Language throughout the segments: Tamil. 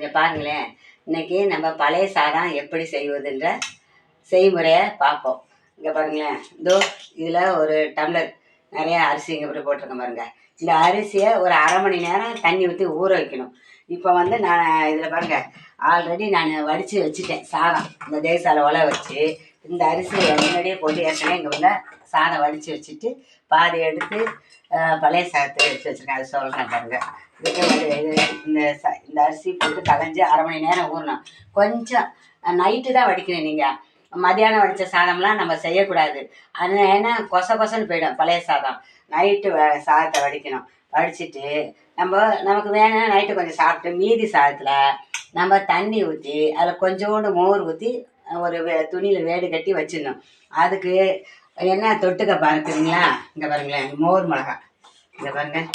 கொஞ்சம் பாருங்களேன். இன்னைக்கு நம்ம பழைய சாதம் எப்படி செய்வதுன்ற செய்முறையை பார்ப்போம். இங்கே பாருங்களேன். இதோ இதில் ஒரு டம்ளர் நிறைய அரிசி இங்கே இப்படி போட்டிருக்கேன் பாருங்க. இந்த அரிசியை ஒரு அரை மணி நேரம் தண்ணி ஊற்றி ஊற வைக்கணும். இப்போ வந்து நான் இதில் பாருங்கள் ஆல்ரெடி நான் வடித்து வச்சுட்டேன் சாதம். இந்த தேசால உல வச்சு இந்த அரிசியை முன்னாடியே போட்டு ஏற்கனவே இங்கே உள்ள சாதம் வடித்து வச்சுட்டு பாதி எடுத்து பழைய சாதத்தை எடுத்து வச்சுருக்கேன். அது சொல்கிறேன் பாருங்க. இதுக்கு இது இந்த ச இந்த அரிசி போட்டு களைஞ்சி அரை மணி நேரம் ஊறணும். கொஞ்சம் நைட்டு தான் வடிக்கணும் நீங்கள் மதியானம் வடித்த சாதம்லாம் நம்ம செய்யக்கூடாது. அது ஏன்னா கொச கொசன்னு போயிடும் பழைய சாதம். நைட்டு வ- சாதத்தை வடிக்கணும். வடிச்சிட்டு நம்ம நமக்கு வேணும்னா நைட்டு கொஞ்சம் சாப்பிட்டு மீதி சாதத்தில் நம்ம தண்ணி ஊற்றி அதில் கொஞ்சோண்டு மோர் ஊற்றி ஒரு வே- துணியில் வேடு கட்டி வச்சிடணும். அதுக்கு என்ன தொட்டுக்க பார்க்குறீங்களா இங்கே பாருங்களேன் மோர் மிளகா. இங்கே பாருங்க.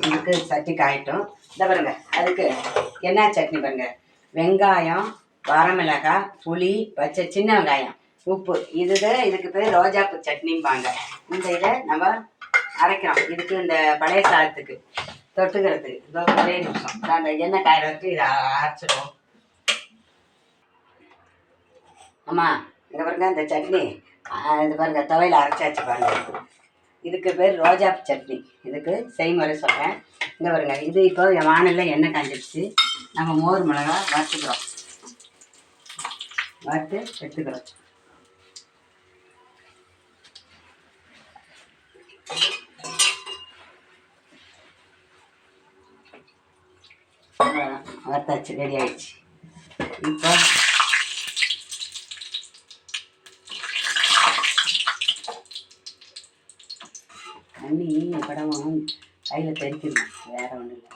இதுக்கு சட்டி காயட்டும். இந்த பாருங்க அதுக்கு என்ன சட்னி பாருங்க? வெங்காயம் வரமிளகாய் புளி பச்சை சின்ன வெங்காயம் உப்பு. இதுதான் இதுக்கு பேர் ரோஜாப்பூ சட்னிம்பாங்க. இந்த இதை நம்ம அரைக்கிறோம். இதுக்கு இந்த பழைய சாதத்துக்கு தொட்டுக்கிறதுக்கு. ஒரே நிமிஷம். நான் எண்ணெய் காயறதுக்கு இதை அரைச்சிடுவோம். அம்மா இந்த பாருங்க இந்த சட்னி. இது பாருங்க துவையில் அரைச்சாச்சு பாருங்க. இதுக்கு பேர் ரோஜா சட்னி. இதுக்கு செய்முறை சொல்கிறேன் இந்த பாருங்க இது இப்போ என் வானலில் எண்ணெய் காஞ்சிடுச்சு நம்ம மோர் மிளகா வறுத்துக்கிறோம். வறுத்து எடுத்துக்கிறோம். வறுத்தாச்சு ரெடி ஆயிடுச்சு. இப்போ தண்ணி படமும் கையில் தெரிக்கணும் வேற ஒன்றும் இல்லை.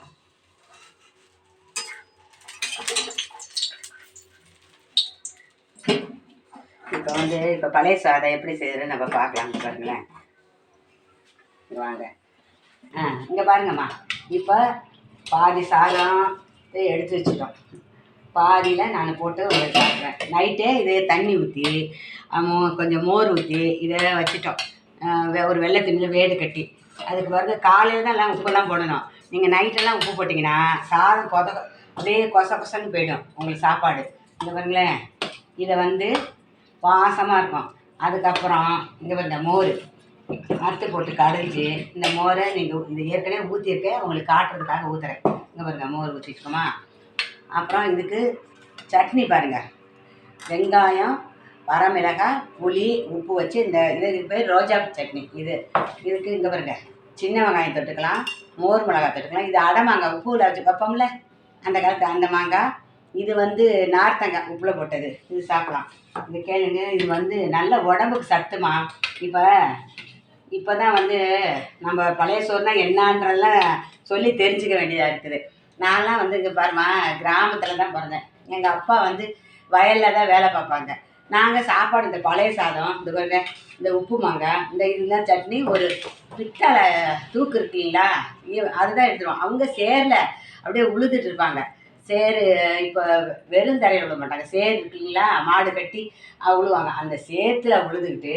இப்போ வந்து இப்போ பழைய சாதம் எப்படி செய்யறதுன்னு நம்ம பார்க்கலாம் பாருங்களேன். வாங்க. ஆ இங்கே பாருங்கம்மா. இப்போ பாதி சாதம் எடுத்து வச்சுட்டோம். பாதியில் நான் போட்டு உங்களுக்கு சாப்பிட்றேன் நைட்டே இது தண்ணி ஊற்றி கொஞ்சம் மோர் ஊற்றி இதை வச்சுட்டோம். ஒரு வெள்ளை துணியில் வேடு கட்டி. அதுக்கு பிறகு காலையில் தான் எல்லாம் உப்புலாம் போடணும். நீங்கள் நைட்டெல்லாம் உப்பு போட்டிங்கன்னா சாதம் கொத அப்படியே கொச கொசன்னு போயிடும் உங்களுக்கு சாப்பாடு. இந்த பாருங்களேன். இதை வந்து வாசமாக இருக்கும். அதுக்கப்புறம் இங்கே இந்த மோர். அறுத்து போட்டு கடைஞ்சி இந்த மோரை நீங்கள் இந்த ஏற்கனவே ஊற்றிருக்கேன் உங்களுக்கு காட்டுறதுக்காக ஊற்றுறேன் இங்கே பாருங்க மோர் ஊற்றிட்டுருக்கோமா அப்புறம் இதுக்கு சட்னி பாருங்கள் வெங்காயம் வரமிளகாய் புளி உப்பு வச்சு இந்த இது இதுக்கு பேர் ரோஜா சட்னி. இது இதுக்கு இங்கே பாருங்க. சின்ன வெங்காயம் தொட்டுக்கலாம் மோர் மிளகாய் தொட்டுக்கலாம். இது அடை மாங்காய் உப்புல வச்சு வைப்போம்ல? அந்த காலத்து அந்த மாங்காய். இது வந்து நார்த்தங்காய் உப்புல போட்டது. இது சாப்பிடலாம். இது கேளுங்க இது வந்து நல்ல உடம்புக்கு சத்துமா? இப்போ இப்போ தான் வந்து நம்ம பழைய சோறுனா என்னான்றெல்லாம் சொல்லி தெரிஞ்சுக்க வேண்டியதாக இருக்குது. நான்லாம் வந்து இங்கே பாருமா கிராமத்தில் தான் பிறந்தேன். எங்கள் அப்பா வந்து வயலில் தான் வேலை பார்ப்பாங்க. நாங்கள் சாப்பாடு இந்த பழைய சாதம் இந்த பாருங்க இந்த உப்பு மாங்காய் இந்த இதெல்லாம் சட்னி ஒரு பித்தளை தூக்கு இருக்குங்களா அதுதான் எடுத்துருவோம். அவங்க சேரில் அப்படியே உழுதுட்டு இருப்பாங்க. சேரு இப்போ வெறும் தரையில் விட மாட்டாங்க. சேர் இருக்குங்களா மாடு கட்டி உழுவாங்க. அந்த சேத்துல உழுதுகிட்டு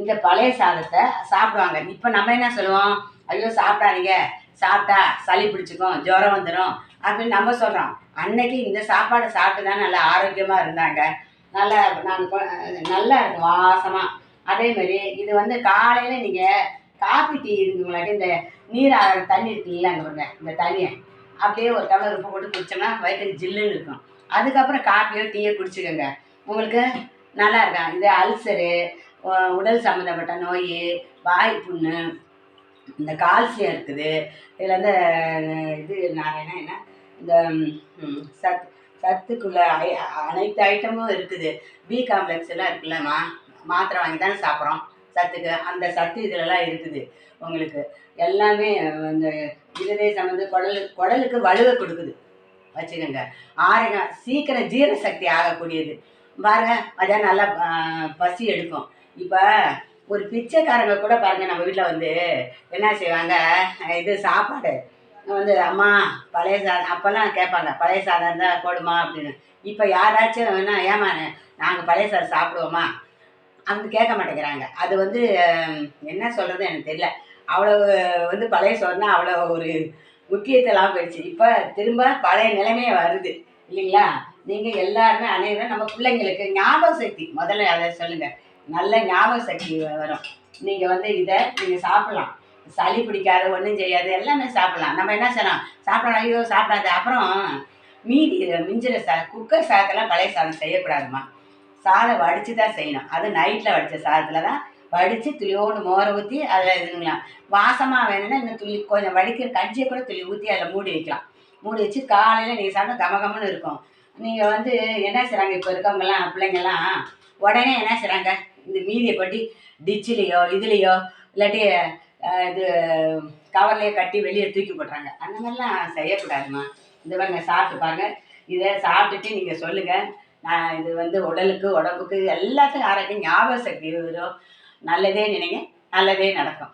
இந்த பழைய சாதத்தை சாப்பிடுவாங்க. இப்போ நம்ம என்ன சொல்லுவோம்? ஐயோ சாப்பிடாதீங்க. சாப்பிட்டா சளி பிடிச்சிக்கும் ஜுரம் வந்துடும் அப்படின்னு நம்ம சொல்கிறோம் அன்னைக்கு இந்த சாப்பாடை சாப்பிட்டு தான் நல்லா ஆரோக்கியமாக இருந்தாங்க. நல்லா நான் நல்லா இருக்கும் வாசமாக அதே மாதிரி இது வந்து காலையில் நீங்கள் காப்பி டீ இருக்குங்களாட்டி இந்த நீர் தண்ணி இருக்குல்ல அங்கே பாருங்க இந்த தண்ணியை. அப்படியே ஒரு டம்ளர் உப்பு போட்டு குடிச்சோம்னா வயிற்றுக்கு ஜில்லுன்னு இருக்கும். அதுக்கப்புறம் காப்பியோ டீயோ குடிச்சுக்கோங்க. உங்களுக்கு நல்லா இருக்கும் இது அல்சரு உடல் சம்மந்தப்பட்ட நோய் வாய் புண்ணு இந்த கால்சியம் இருக்குது. இதில் வந்து இது நான் என்ன? என்ன இந்த சத் சத்துக்குள்ள ஐ- அனைத்து ஐட்டமும் இருக்குது. பி காம்ப்ளெக்ஸ் எல்லாம் இருக்குல்லம்மா மாத்திரை வாங்கி தானே சாப்பிட்றோம். சத்துக்கு அந்த சத்து இதிலலாம் இருக்குது உங்களுக்கு. எல்லாமே இந்த இருதய சம்மந்த குடலு குடலுக்கு வலுவை கொடுக்குது. வச்சுக்கோங்க. ஆரோக்கியம் சீக்கிரம் ஜீரண சக்தி ஆகக்கூடியது. பாருங்க மதியானம் நல்லா பசி எடுக்கும். இப்போ ஒரு பிச்சைக்காரங்க கூட பாருங்க நம்ம வீட்டில் வந்து என்ன செய்வாங்க? இது சாப்பாடு. வந்து அம்மா பழைய சாதம் அப்போல்லாம் கேட்பாங்க பழைய சாதம் இருந்தால் போடுமா அப்படின்னு. இப்போ யாராச்சும் வேணா ஏமா நாங்கள் பழைய சாதம் சாப்பிடுவோமா? அப்படி கேட்க மாட்டேங்கிறாங்க. அது வந்து என்ன சொல்கிறது எனக்கு தெரியல. அவ்வளோ வந்து பழைய சோறுனா அவ்வளோ ஒரு முக்கியத்தெல்லாம் போயிடுச்சு. இப்போ திரும்ப பழைய நிலைமையே வருது. இல்லைங்களா? நீங்கள் எல்லாருமே அனைவரும் நம்ம பிள்ளைங்களுக்கு ஞாபக சக்தி முதல்ல அதை சொல்லுங்கள் நல்ல ஞாபக சக்தி வரும். நீங்கள் வந்து இதை நீங்கள் சாப்பிட்லாம். சளி பிடிக்காது ஒன்றும் செய்யாது எல்லாமே சாப்பிட்லாம். நம்ம என்ன செய்யலாம்? சாப்பிடலாம். ஐயோ சாப்பிடாது. அப்புறம் மீதி மிஞ்சிற சா குக்கர் சாதத்தெல்லாம் பழைய சாதம் செய்யக்கூடாதும்மா. சாதம் வடித்து தான் செய்யணும். அது நைட்டில் வடித்த சாதத்தில் தான் வடித்து துளியோடு மோரை ஊற்றி அதில் இதுங்களாம் வாசமாக வேணும்னா இன்னும் துளி கொஞ்சம் வடிக்கிற கஞ்சியை கூட துளி ஊற்றி அதில் மூடி வைக்கலாம். மூடி வச்சு காலையில் நீங்கள் சாப்பிட்டா கமகமன்னு இருக்கும். நீங்கள் வந்து என்ன செய்கிறாங்க இப்போ இருக்கவங்கலாம் பிள்ளைங்கள்லாம் உடனே என்ன செய்கிறாங்க இந்த மீதியை கொட்டி டிச்சிலேயோ இதுலேயோ இல்லாட்டி இது கவர்லேயே கட்டி வெளியே தூக்கி போட்டுறாங்க. அந்த மாதிரிலாம் செய்யக்கூடாதும்மா. இந்த பாருங்க சாப்பிட்டு பாருங்க. இதை சாப்பிட்டுட்டு நீங்கள் சொல்லுங்கள் நான் இது வந்து உடலுக்கு உடம்புக்கு எல்லாத்துக்கும் ஆரோக்கியம் ஞாபக சக்தி வரும். நல்லதே நினைங்க நல்லதே நடக்கும்.